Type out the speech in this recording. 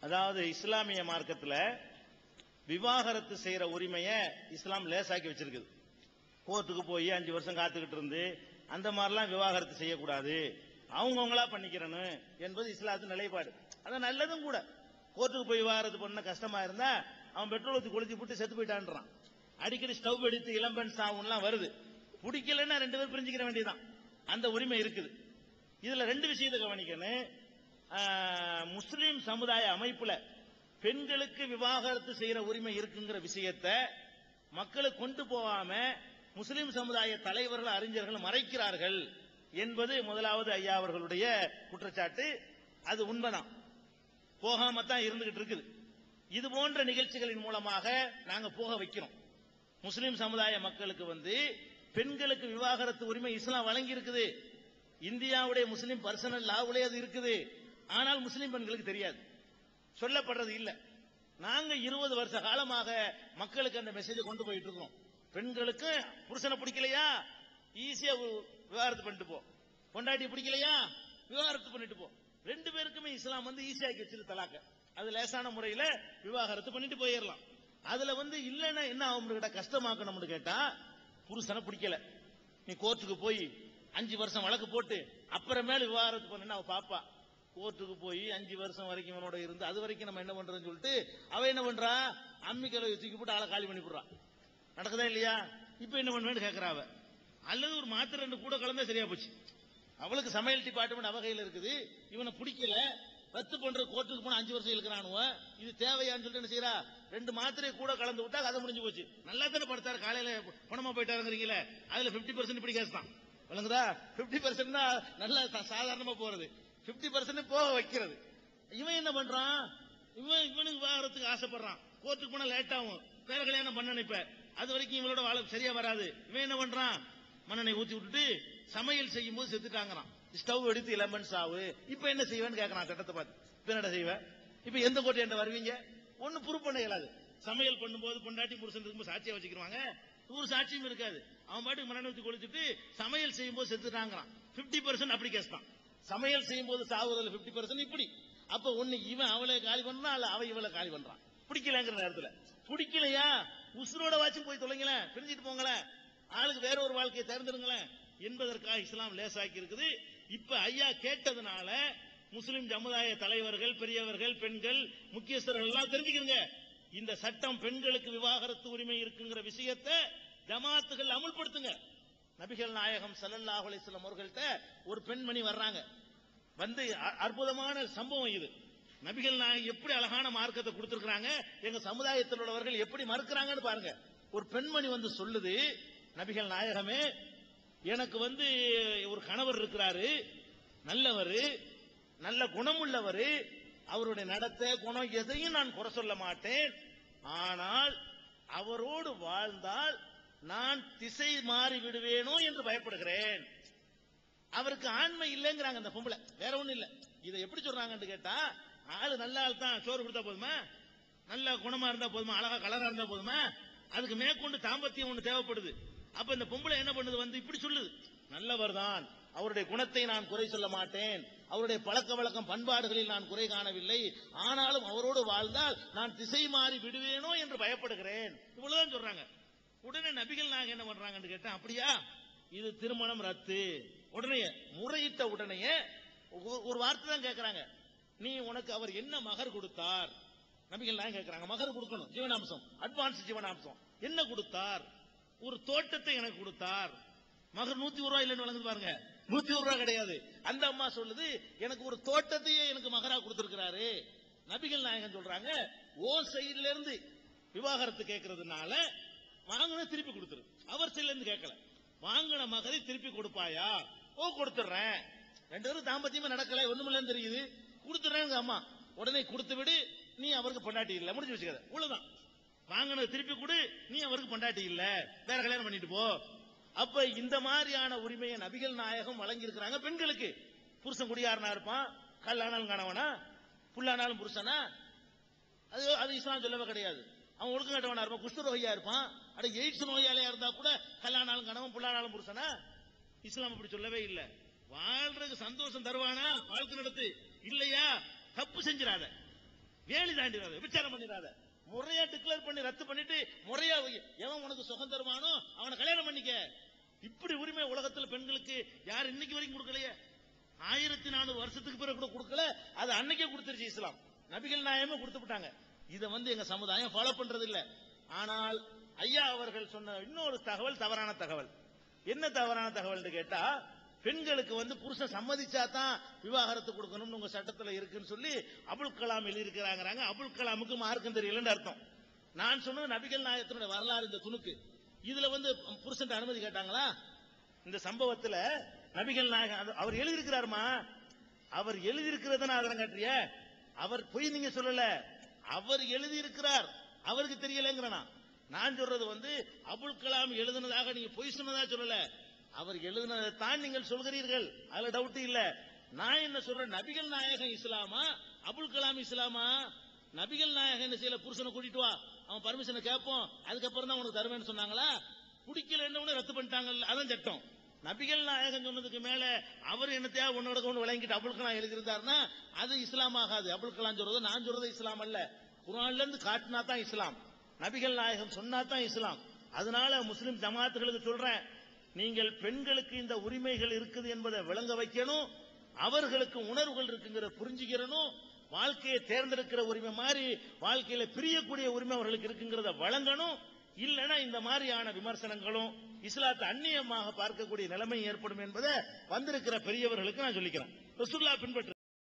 அதாவது இஸ்லாமிய மார்க்கத்தில் விவாகரத்து செய்யற உரிமையை இஸ்லாம் லேசாக்கி வச்சிருக்குது. கோர்ட்டுக்கு போய் அஞ்சு வருஷம் காத்துக்கிட்டு இருந்து அந்த மாதிரிலாம் விவாகரத்து செய்யக்கூடாது. அவங்கவுங்களா பண்ணிக்கிறணும் என்பது இஸ்லாத்து நிலைப்பாடு. அது நல்லதும் கூட. கோர்ட்டுக்கு போய் விவாகரத்து பண்ண கஷ்டமா இருந்தா அவன் பெட்ரோல் ஊத்தி கொளுத்தி போட்டு செத்து போயிட்டான்றான். அடிக்கடி ஸ்டவ் எடுத்து இளம்பெண் சாவுன்லாம் வருது. பிடிக்கலன்னா ரெண்டு பேரும் பிரிஞ்சுக்கிற வேண்டியதான் அந்த உரிமை இருக்குது. இதுல ரெண்டு விஷயத்தை கவனிக்கணும். முஸ்லிம் சமுதாய அமைப்புல பெண்களுக்கு விவாகரத்து செய்யற உரிமை இருக்குங்கிற விஷயத்தை மக்களுக்கு கொண்டு போகாம முஸ்லிம் சமுதாய தலைவர்கள் அறிஞர்கள் மறைக்கிறார்கள் என்பது முதலாவது ஐயா அவர்களுடைய குற்றச்சாட்டு. அது உண்மைதான். போகாம தான் இருந்துகிட்டு இருக்குது. இது போன்ற நிகழ்ச்சிகளின் மூலமாக நாங்க போக வைக்கிறோம். முஸ்லிம் சமுதாய மக்களுக்கு வந்து பெண்களுக்கு விவாகரத்து உரிமை இஸ்லாம் வழங்கி இருக்குது இந்தியாவுடைய முஸ்லிம் பர்சனல் லாவிலே அது இருக்குது. ஆனால் முஸ்லிம் பெண்களுக்கு தெரியாது. சொல்லப்படுறது இல்லை. நாங்க இருபது வருஷ காலமாக மக்களுக்கு அந்த மெசேஜை கொண்டு போயிட்டு இருக்கோம். பெண்களுக்கு புருஷனை பிடிக்கலையா? ஈஸியா விவாகரத்து பண்ணிட்டு போ. பொண்டாட்டி பிடிக்கலையா? விவாகரத்து பண்ணிட்டு போ. ரெண்டு பேருக்குமே இஸ்லாம் வந்து ஈஸியாக்கி வச்சிரு தலாக்க. அது லேசான முறையில விவாகரத்து பண்ணிட்டு போயிடலாம். அதுல வந்து இல்லைன்னா என்ன ஆகும் கஷ்டமாக்கணும்னு கேட்டா புருஷனை பிடிக்கல. நீ கோர்ட்டுக்கு போய் அஞ்சு வருஷம் வழக்கு போட்டு அப்புறமேல விவாகரத்து பண்ணுன்னு அவ பாப்பா. கோர்ட்டுக்கு போய் அஞ்சு வருஷம் வரைக்கும் இவனோட இருந்து அது வரைக்கும் நம்ம என்ன பண்றோம்னு சொல்லிட்டு அவ என்ன பண்றா? அம்மிக்கலை தூக்கி போட்டு ஆளை காலி பண்ணி போடுறா நடக்குதா இல்லையா? இப்ப என்ன பண்ணுவேன்னு கேக்குறா அவ. அல்லது ஒரு மாத்திரை ரெண்டு கூட கலந்தா சரியா போச்சு. அவளுக்கு சமையல் டிபார்ட்மெண்ட் அவகையில் இருக்குது. இவனை பிடிக்கல. ரத்து பண்ற கோர்ட்டுக்கு போன அஞ்சு வருஷம் இருக்கிறானுவ இது தேவையான்னு சொல்லிட்டு என்ன செய்யறா? ரெண்டு மாத்திரை கூட கலந்து விட்டா கதை முடிஞ்சு போச்சு. நல்லா தானே படுத்தாரு. காலையில பணமா போயிட்டாருங்கிறீங்களே. அதுல 50% பர்சன்ட் இப்படி கேஸ் தான். விளங்குதா? 50% பர்சன்ட் தான் நல்லா சாதாரணமா போறது. 50% பர்சன்ட் போக வைக்கிறது. இவன் என்ன பண்றான்? இவன் இவனுக்கு விவாகரத்துக்கு ஆசைப்படுறான். கோர்ட்டுக்கு போனா லேட் ஆகும். வேற கல்யாணம் பண்ண நினைப்ப. அது வரைக்கும் இவளோட வாழ சரியா வராது. இவன் என்ன பண்றான்? மண்ணெண்ணெய் ஊத்தி விட்டுட்டு சமையல் செய்யும் போது செத்துட்டாங்கிறான். ஸ்டவ் எடுத்து லெமன் சாவு. இப்ப என்ன செய்வேன்னு கேட்கறான் சட்டத்தை பார்த்து. இப்ப என்ன செய்வேன் இப்ப எந்த கோட்டை என்ன வருவீங்க? ஒண்ணு ப்ரூவ் பண்ண இயலாது. சமையல் பண்ணும்போது பொண்டாட்டி புருஷன் இருக்கும்போது சாட்சியா வச்சுக்கிறாங்க ஒரு சாட்சியும் இருக்காது. அவன் பாட்டுக்கு மண்ணெண்ணெய் ஊத்தி கொளுத்திட்டு சமையல் செய்யும் போது செத்துட்டாங்கறான். 50% பர்சன்ட் அப்படி கேஸ் தான் சமையல் செய்யும் போது சாகுதல் பிப்டி பர்சன்ட் இப்படி. அப்ப ஒண்ணு இவன் அவளை காலி பண்றான் அல்ல அவ இவளை காலி பண்றான். பிடிக்கலங்கிற நேரத்துல. பிடிக்கலையா? உசுரோட வாச்சும் போய் தொலைங்களேன் பிரிஞ்சிட்டு போங்களேன். ஆளுக்கு வேற ஒரு வாழ்க்கையை தேர்ந்தெடுங்களேன். என்பதற்காக இஸ்லாம் லேசாக்கி இருக்குது. இப்ப ஐயா கேட்டதுனால முஸ்லிம் சமுதாய தலைவர்கள் பெரியவர்கள் பெண்கள் முக்கியஸ்தர்கள் எல்லாம் தெரிஞ்சுக்கிறீங்க இந்த சட்டம் பெண்களுக்கு விவாகரத்து உரிமை இருக்குங்கிற விஷயத்தை ஜமாத்துகள் அமுல்படுத்துங்க. நபிகள் நாயகம் ஸல்லல்லாஹு அலைஹி வஸல்லம் அவர்கள்ட்ட ஒரு பெண்மணி வர்றாங்க. வந்து அ- அற்புதமான சம்பவம் இது. நபிகள் நாயகம் எப்படி அழகான மார்க்கத்தை கொடுத்திருக்கிறாங்க எங்க சமுதாயத்தில் உள்ளவர்கள் எப்படி மறுக்கிறாங்கன்னு பாருங்க. ஒரு பெண்மணி வந்து சொல்லுது நபிகள் நாயகமே எனக்கு வந்து ஒரு கணவர் இருக்கிறாரு நல்லவர் நல்ல குணமுள்ளவர் அவருடைய நடத்தை குணம் எதையும் நான் குறை சொல்ல மாட்டேன். ஆனால் அவரோடு வாழ்ந்தால் நான் திசை மாறி விடுவேனோ என்று பயப்படுகிறேன். அவருக்கு ஆண்மை இல்லைங்கிறாங்க அந்த பொம்பளை. வேற ஒண்ணும் இல்ல. இதை எப்படி சொல்றாங்கன்னு கேட்டா ஆளு நல்ல ஆள் தான் சோறு கொடுத்தா போதுமா? நல்ல குணமா இருந்தா போதுமா? அழகா கலரா இருந்தா போதுமா? அதுக்கு மேற்கொண்டு தாம்பத்தியம் ஒண்ணு தேவைப்படுது. அப்ப இந்த பொம்பளை என்ன பண்ணுது வந்து இப்படி சொல்லுது. நல்லவர் தான். அவருடைய குணத்தை நான் குறை சொல்ல மாட்டேன். அவருடைய பழக்க வழக்கம் பண்பாடுகளில் நான் குறை காணவில்லை. ஆனாலும் அவரோடு வாழ்ந்தால் நான் திசை மாறி விடுவேனோ என்று பயப்படுகிறேன். இவ்வளவுதான் சொல்றாங்க. உடனே நபிகள் நாங்க என்ன பண்றாங்கன்னு கேட்டேன் அப்படியா? இது திருமணம் ரத்து. உடனே முறையிட்ட உடனே ஒரு- ஒரு வார்த்தை தான் கேட்கறாங்க நீ உனக்கு அவர் என்ன மகர் கொடுத்தார்? நபிகள் நாயகம் கேட்கறாங்க மகர் கொடுக்கணும். ஜீவனாம்சம். அட்வான்ஸ் ஜீவனாம்சம். என்ன கொடுத்தார்? ஒரு தோட்டத்தை எனக்கு கொடுத்தார். மகர் நூத்தி ஒரு ரூபாய் இல்லைன்னு வழங்குது பாருங்க. நூத்தி ஒரு ரூபாய் கிடையாது. அந்த அம்மா சொல்லுது எனக்கு ஒரு தோட்டத்தையே எனக்கு மகரா கொடுத்திருக்கிறாரு. நபிகள் நாயகம் சொல்றாங்க ஓ சைட்ல இருந்து விவாகரத்து கேட்கறதுனால வாங்கின திருப்பி கொடுத்துரு. அவர் சைடுல கேட்கல. வாங்கின மகரை திருப்பி கொடுப்பாயா? ஓ கொடுத்துறேன் ரெண்டு பேரும் தாம்பத்தியமே நடக்கல ஒண்ணுமில்லன்னு தெரியுது. கொடுத்துறேங்க அம்மா. உடனே கொடுத்து விடு நீ அவருக்கு பொண்டாட்டி இல்ல. முடிஞ்சு வச்சுக்காத இவ்வளவுதான். வாங்கினது திருப்பி கொடு நீ அவருக்கு பொண்டாட்டி இல்ல. வேற கல்யாணம் பண்ணிட்டு போ. அப்ப இந்த மாதிரியான உரிமையை நபிகள் நாயகம் வழங்கி இருக்கிறாங்க பெண்களுக்கு. புருஷன் குடியாரனா இருப்பான் கல்லானாலும் கணவனா புல்லானாலும் புருஷனா. அது அது இஸ்லாம் சொல்லவே கிடையாது. அவன் ஒழுக்கம் கட்டவனா இருப்பான் குஷ்டரோகியா இருப்பான். அட எய்ட்ஸ் நோயாளியா இருந்தா கூட கல்யாணாலும் கணவன் புல்லானாலும் புருஷனா? இஸ்லாம் அப்படி சொல்லவே இல்ல. வாழ்றதுக்கு சந்தோஷம் தருவானா? வாழ்க்கை நடத்து. இல்லையா? தப்பு செஞ்சிடாத. வேலி தாண்டிடாத. விபச்சாரம் பண்ணிடாத. முறையா டிக்ளேர் பண்ணி ரத்து பண்ணிட்டு முறையா எவன் உனக்கு சுகம் தருவானோ அவனை கல்யாணம் பண்ணிக்க. இப்படி உரிமை உலகத்துல பெண்களுக்கு யார் இன்னைக்கு வரைக்கும் கொடுக்கலையே? ஆயிரத்தி நானூறு வருஷத்துக்கு பிறகு கூட கொடுக்கல. அது அன்னைக்கே கொடுத்துருச்சு இஸ்லாம். நபிகள் நாயமே கொடுத்து விட்டாங்க. இதை வந்து எங்க சமுதாயம் ஃபாலோ பண்றது இல்ல ஆனால் ஐயா அவர்கள் சொன்ன இன்னொரு தகவல் தவறான தகவல். என்ன தவறான தகவல்னு கேட்டா பெண்களுக்கு வந்து புருஷன் சம்மதிச்சா தான் விவாகரத்து கொடுக்கணும்னு உங்க சட்டத்துல இருக்குன்னு சொல்லி அபுல் கலாம் எழுதியிருக்கிறாங்கிறாங்க. அபுல் கலாமுக்கு மார்க்கம் தெரியலன்னு அர்த்தம். நான் சொன்னது நபிகள் நாயத்தினுடைய வரலாறு இந்த துணுக்கு. இதுல வந்து புருஷன் அனுமதி கேட்டாங்களா? இந்த சம்பவத்துல நபிகள் நாயகம் அவர் எழுதியிருக்கிறாருமா? அவர் எழுதியிருக்கிறத அதெல்லாம் காட்டுறிய. அவர் பொய் நீங்க சொல்லல. அவர் எழுதியிருக்கிறார். அவருக்கு தெரியலங்கிறனா? நான் சொல்றது வந்து அபுல் கலாம் எழுதுனதாக நீங்க பொய் சொன்னதா சொல்லல. அவர் எழுதினதை தான் நீங்கள் சொல்கிறீர்கள். அதுல டவுட் இல்ல. நான் என்ன சொல்றேன்? நபிகள் நாயகம் இஸ்லாமா? அபுல் கலாம் இஸ்லாமா? நபிகள் நாயகம் என்ன செய்யல? புருஷனை கூட்டிட்டு வா. அவன் பர்மிஷனை கேட்போம் அதுக்கப்புறம் தான் உனக்கு தருவேன்னு சொன்னாங்களா? பிடிக்கல என்ன ரத்து பண்ணிட்டாங்கல்ல. அதான் சட்டம். நபிகள் நாயகம் சொன்னதுக்கு மேல அவர் என்னத்தையா உன்னோட கொண்டு விளங்கிட்டு அபுல் கலாம் எழுதியிருந்தாருன்னா அது இஸ்லாம் ஆகாது. அபுல் கலாம் சொல்றது நான் சொல்றது இஸ்லாம் அல்ல. குரான்ல இருந்து காட்டினா தான் இஸ்லாம். நபிகள் நாயகம் சொன்னா தான் இஸ்லாம். அதனால முஸ்லிம் ஜமாத்துகளுக்கு சொல்றேன் நீங்கள் பெண்களுக்கு இந்த உரிமைகள் இருக்குது என்பதை விளங்க வைக்கணும். அவர்களுக்கு உணர்வுகள் இருக்குங்கிற புரிஞ்சுக்கிறனும் வாழ்க்கையை தேர்ந்தெடுக்கிற உரிமை மாதிரி வாழ்க்கையில பிரியக்கூடிய உரிமை அவர்களுக்கு இருக்குங்கிறத வழங்கணும். இல்லைன்னா இந்த மாதிரியான விமர்சனங்களும் இஸ்லாத்தை அந்நியமாக பார்க்கக்கூடிய நிலைமை ஏற்படும் என்பதை வந்திருக்கிற பெரியவர்களுக்கு நான் சொல்லிக்கிறேன். ரசுல்லா பின்பற்று